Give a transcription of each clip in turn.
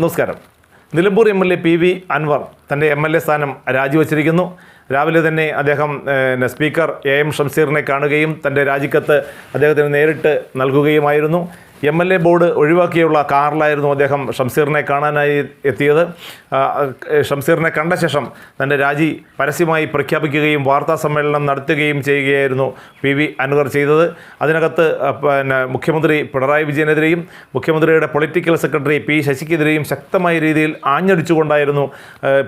നമസ്കാരം. Nilambur M L A P V Anvar തന്റെ M L A സ്ഥാനം രാജിവെച്ചിരിക്കുന്നു. രാവിലെ തന്നെ അദ്ദേഹം പിന്നെ സ്പീക്കർ എ എം ഷംസീറിനെ കാണുകയും തന്റെ രാജിക്കത്ത് അദ്ദേഹത്തിന് നേരിട്ട് നൽകുകയുമായിരുന്നു. എം എൽ എ ബോർഡ് ഒഴിവാക്കിയുള്ള കാറിലായിരുന്നു അദ്ദേഹം ഷംസീറിനെ കാണാനായി എത്തിയത്. ഷംസീറിനെ കണ്ട ശേഷം തന്റെ രാജി പരസ്യമായി പ്രഖ്യാപിക്കുകയും വാർത്താ സമ്മേളനം നടത്തുകയും ചെയ്യുകയായിരുന്നു പി വി അൻവർ ചെയ്തത്. അതിനകത്ത് പിന്നെ മുഖ്യമന്ത്രി പിണറായി വിജയനെതിരെയും മുഖ്യമന്ത്രിയുടെ പൊളിറ്റിക്കൽ സെക്രട്ടറി പി ശശിക്കെതിരെയും ശക്തമായ രീതിയിൽ ആഞ്ഞടിച്ചുകൊണ്ടായിരുന്നു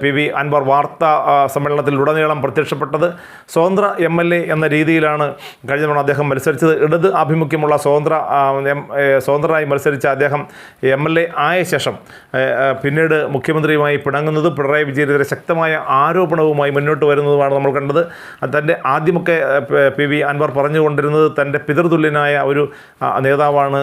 പി വി അൻവർ വാർത്താ സമ്മേളനത്തിൽ ഉടനീളം പ്രത്യക്ഷപ്പെട്ടത്. സ്വതന്ത്ര എം എൽ എ എന്ന രീതിയിലാണ് കഴിഞ്ഞ തവണ അദ്ദേഹം മത്സരിച്ചത്. ഇടത് ആഭിമുഖ്യമുള്ള സ്വതന്ത്ര സ്വതന്ത്രനായി മത്സരിച്ച അദ്ദേഹം എം എൽ എ ആയ ശേഷം പിന്നീട് മുഖ്യമന്ത്രിയുമായി പിണങ്ങുന്നതും പിണറായി വിജയനെതിരെ ശക്തമായ ആരോപണവുമായി മുന്നോട്ട് വരുന്നതുമാണ് നമ്മൾ കണ്ടത്. തന്റെ ആദ്യമൊക്കെ പ- വി അൻവർ പറഞ്ഞുകൊണ്ടിരുന്നത് തന്റെ പിതൃതുല്യനായ ഒരു നേതാവാണ്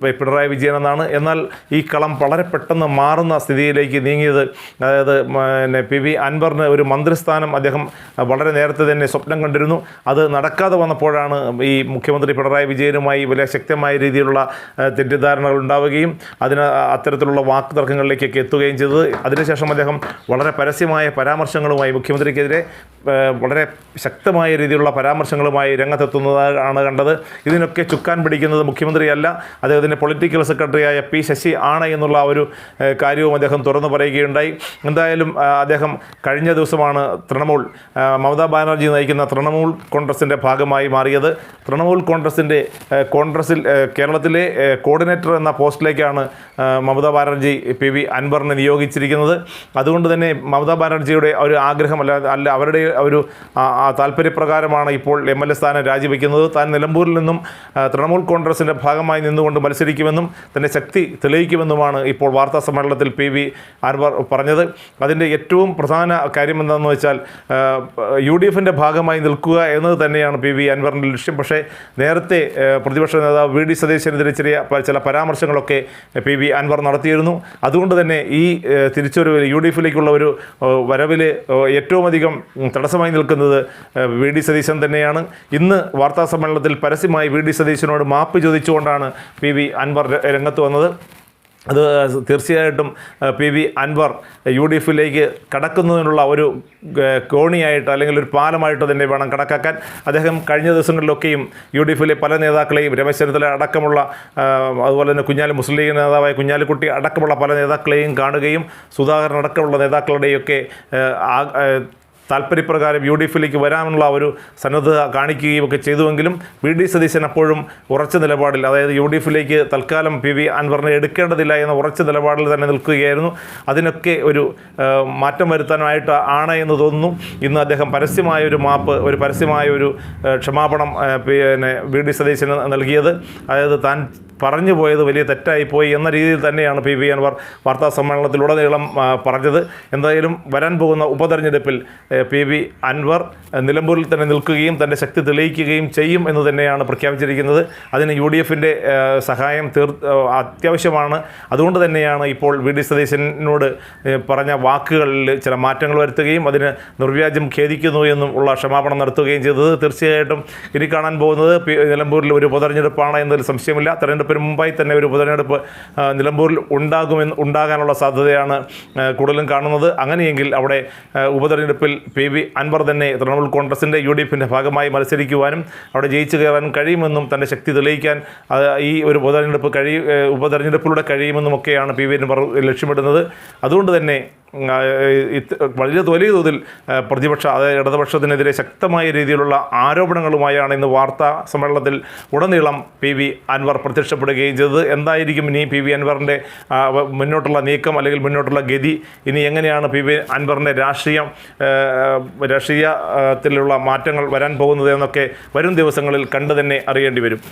പിണറായി വിജയൻ എന്നാണ് എന്നാൽ ഈ കളം വളരെ പെട്ടെന്ന് മാറുന്ന സ്ഥിതിയിലേക്ക് നീങ്ങിയത് അതായത് പിന്നെ പി വി അൻവറിന് ഒരു മന്ത്രിസ്ഥാനം അദ്ദേഹം വളരെ നേരത്തെ തന്നെ സ്വപ്നം കണ്ടിരുന്നു. അത് നടക്കാതെ വന്നപ്പോഴാണ് ഈ മുഖ്യമന്ത്രി പിണറായി വിജയനുമായി വലിയ ശക്തമായ രീതിയിലുള്ള തെറ്റിദ്ധാരണകൾ ഉണ്ടാവുകയും അതിന് അത്തരത്തിലുള്ള വാക്ക് തർക്കങ്ങളിലേക്കൊക്കെ എത്തുകയും ചെയ്തത്. അതിനുശേഷം അദ്ദേഹം വളരെ പരസ്യമായ പരാമർശങ്ങളുമായി മുഖ്യമന്ത്രിക്കെതിരെ വളരെ ശക്തമായ രീതിയിലുള്ള പരാമർശങ്ങളുമായി രംഗത്തെത്തുന്നതാണ് കണ്ടത്. ഇതിനൊക്കെ ചുക്കാൻ പിടിക്കുന്നത് മുഖ്യമന്ത്രിയല്ല. അദ്ദേഹത്തിന്റെ പൊളിറ്റിക്കൽ സെക്രട്ടറിയായ പി ശശി ആണ് എന്നുള്ള ഒരു കാര്യവും അദ്ദേഹം തുറന്നു പറയുകയുണ്ടായി. എന്തായാലും അദ്ദേഹം കഴിഞ്ഞ ദിവസമാണ് തൃണമൂൽ മമതാ ബാനർജി നയിക്കുന്ന തൃണമൂൽ കോൺഗ്രസിന്റെ ഭാഗമായി മാറിയത്. തൃണമൂൽ കോൺഗ്രസിന്റെ കോൺഗ്രസിൽ കേരളത്തിലെ കോർഡിനേറ്റർ എന്ന പോസ്റ്റിലേക്കാണ് മമതാ ബാനർജി പി വി അൻവറിനെ നിയോഗിച്ചിരിക്കുന്നത്. അതുകൊണ്ട് തന്നെ മമതാ ബാനർജിയുടെ ഒരു ആഗ്രഹം അല്ല അല്ല അവരുടെ ഒരു താല്പര്യപ്രകാരമാണ് ഇപ്പോൾ എം എൽ എ സ്ഥാനം രാജിവെക്കുന്നത്. താൻ നിലമ്പൂരിൽ നിന്നും തൃണമൂൽ കോൺഗ്രസിന്റെ ഭാഗമായി നിന്നുകൊണ്ട് മത്സരിക്കുമെന്നും തന്നെ ശക്തി തെളിയിക്കുമെന്നുമാണ് ഇപ്പോൾ വാർത്താ സമ്മേളനത്തിൽ പി വി അൻവർ പറഞ്ഞത്. അതിന്റെ ഏറ്റവും പ്രധാന കാര്യം എന്താണെന്ന് വെച്ചാൽ യു ഡി എഫിന്റെ ഭാഗമായി നിൽക്കുക എന്നത് തന്നെയാണ് പി വി അൻവറിന്റെ ലക്ഷ്യം. പക്ഷേ നേരത്തെ പ്രതിപക്ഷ നേതാവ് വി ഡി സതീശനെതിരെ ചെറിയ ചില പരാമർശങ്ങളൊക്കെ പി വി അൻവർ നടത്തിയിരുന്നു. അതുകൊണ്ട് തന്നെ ഈ തിരിച്ചൊരുവിൽ യു ഡി എഫിലേക്കുള്ള ഒരു വരവിൽ ഏറ്റവും അധികം തടസ്സമായി നിൽക്കുന്നത് വി ഡി സതീശൻ തന്നെയാണ്. ഇന്ന് വാർത്താ സമ്മേളനത്തിൽ പരസ്യമായി വി ഡി സതീശനോട് മാപ്പ് ചോദിച്ചുകൊണ്ടാണ് പി വി അൻവർ രംഗത്ത് വന്നത്. അത് തീർച്ചയായിട്ടും P V Anvar U D എഫിലേക്ക് കടക്കുന്നതിനുള്ള ഒരു കോണിയായിട്ട് അല്ലെങ്കിൽ ഒരു പാലമായിട്ട് തന്നെ വേണം കണക്കാക്കാൻ. അദ്ദേഹം കഴിഞ്ഞ ദിവസങ്ങളിലൊക്കെയും യു ഡി എഫിലെ പല നേതാക്കളെയും രമേശ് ചെന്നിത്തല അടക്കമുള്ള അതുപോലെ തന്നെ കുഞ്ഞാലി മുസ്ലിം ലീഗ് നേതാവായ കുഞ്ഞാലിക്കുട്ടി അടക്കമുള്ള പല നേതാക്കളെയും കാണുകയും സുധാകരൻ അടക്കമുള്ള നേതാക്കളുടെയൊക്കെ താല്പര്യപ്രകാരം യു ഡി എഫിലേക്ക് വരാനുള്ള ഒരു സന്നദ്ധത കാണിക്കുകയും ഒക്കെ ചെയ്തുവെങ്കിലും വി ഡി സതീശൻ അപ്പോഴും ഉറച്ച നിലപാടിൽ അതായത് യു ഡി എഫിലേക്ക് തൽക്കാലം പി വി അൻവറിനെ എടുക്കേണ്ടതില്ല എന്ന ഉറച്ച നിലപാടിൽ തന്നെ നിൽക്കുകയായിരുന്നു. അതിനൊക്കെ ഒരു മാറ്റം വരുത്താനായിട്ട് ആണ് എന്ന് തോന്നുന്നു. ഇന്ന് അദ്ദേഹം പരസ്യമായ ഒരു മാപ്പ് ഒരു പരസ്യമായ ഒരു ക്ഷമാപണം പിന്നെ വി ഡി സതീശന് നൽകിയത്. അതായത് താൻ പറഞ്ഞു പോയത് വലിയ തെറ്റായിപ്പോയി എന്ന രീതിയിൽ തന്നെയാണ് പി വി അൻവർ വാർത്താ സമ്മേളനത്തിലുടനീളം പറഞ്ഞത്. എന്തായാലും വരാൻ പോകുന്ന ഉപതെരഞ്ഞെടുപ്പിൽ പി വി അൻവർ നിലമ്പൂരിൽ തന്നെ നിൽക്കുകയും തന്റെ ശക്തി തെളിയിക്കുകയും ചെയ്യും എന്ന് തന്നെയാണ് പ്രഖ്യാപിച്ചിരിക്കുന്നത്. അതിന് യു ഡി എഫിന്റെ സഹായം തീർ അത്യാവശ്യമാണ്. അതുകൊണ്ട് തന്നെയാണ് ഇപ്പോൾ വി ഡി സതീശനോട് പറഞ്ഞ വാക്കുകളിൽ ചില മാറ്റങ്ങൾ വരുത്തുകയും അതിന് നിർവ്യാജം ഖേദിക്കുന്നു എന്നും ഉള്ള ക്ഷമാപണം നടത്തുകയും ചെയ്തത്. തീർച്ചയായിട്ടും ഇനി കാണാൻ പോകുന്നത് നിലമ്പൂരിൽ ഒരു ഉപതെരഞ്ഞെടുപ്പാണ് എന്നതിൽ സംശയമില്ല. തെരഞ്ഞെടുപ്പിന് മുമ്പായി തന്നെ ഒരു ഉപതെരഞ്ഞെടുപ്പ് നിലമ്പൂരിൽ ഉണ്ടാകുമെന്ന് ഉണ്ടാകാനുള്ള സാധ്യതയാണ് കൂടുതലും കാണുന്നത്. അങ്ങനെയെങ്കിൽ അവിടെ ഉപതെരഞ്ഞെടുപ്പിൽ പി വി അൻവർ തന്നെ തൃണമൂൽ കോൺഗ്രസിന്റെ യു ഡി എഫിന്റെ ഭാഗമായി മത്സരിക്കുവാനും അവിടെ ജയിച്ചു കയറാനും കഴിയുമെന്നും തന്റെ ശക്തി തെളിയിക്കാൻ ഈ ഒരു ഉപതെരഞ്ഞെടുപ്പ് കഴി ഉപതെരഞ്ഞെടുപ്പിലൂടെ ഉപതെരഞ്ഞെടുപ്പിലൂടെ കഴിയുമെന്നുമൊക്കെയാണ് പി വി അൻവർ ലക്ഷ്യമിടുന്നത്. അതുകൊണ്ട് തന്നെ വലിയ വലിയ തോതിൽ പ്രതിപക്ഷ അതായത് ഇടതുപക്ഷത്തിനെതിരെ ശക്തമായ രീതിയിലുള്ള ആരോപണങ്ങളുമായാണ് ഇന്ന് വാർത്താ സമ്മേളനത്തിൽ ഉടനീളം പി വി അൻവർ പ്രത്യക്ഷപ്പെടുകയും ചെയ്തത്. എന്തായിരിക്കും ഇനി പി വി അൻവറിന്റെ മുന്നോട്ടുള്ള നീക്കം അല്ലെങ്കിൽ മുന്നോട്ടുള്ള ഗതി? ഇനി എങ്ങനെയാണ് പി വി അൻവറിന്റെ രാഷ്ട്രീയം രാഷ്ട്രീയത്തിലുള്ള മാറ്റങ്ങൾ വരാൻ പോകുന്നത് എന്നൊക്കെ വരും ദിവസങ്ങളിൽ കണ്ടു തന്നെ അറിയേണ്ടി വരും.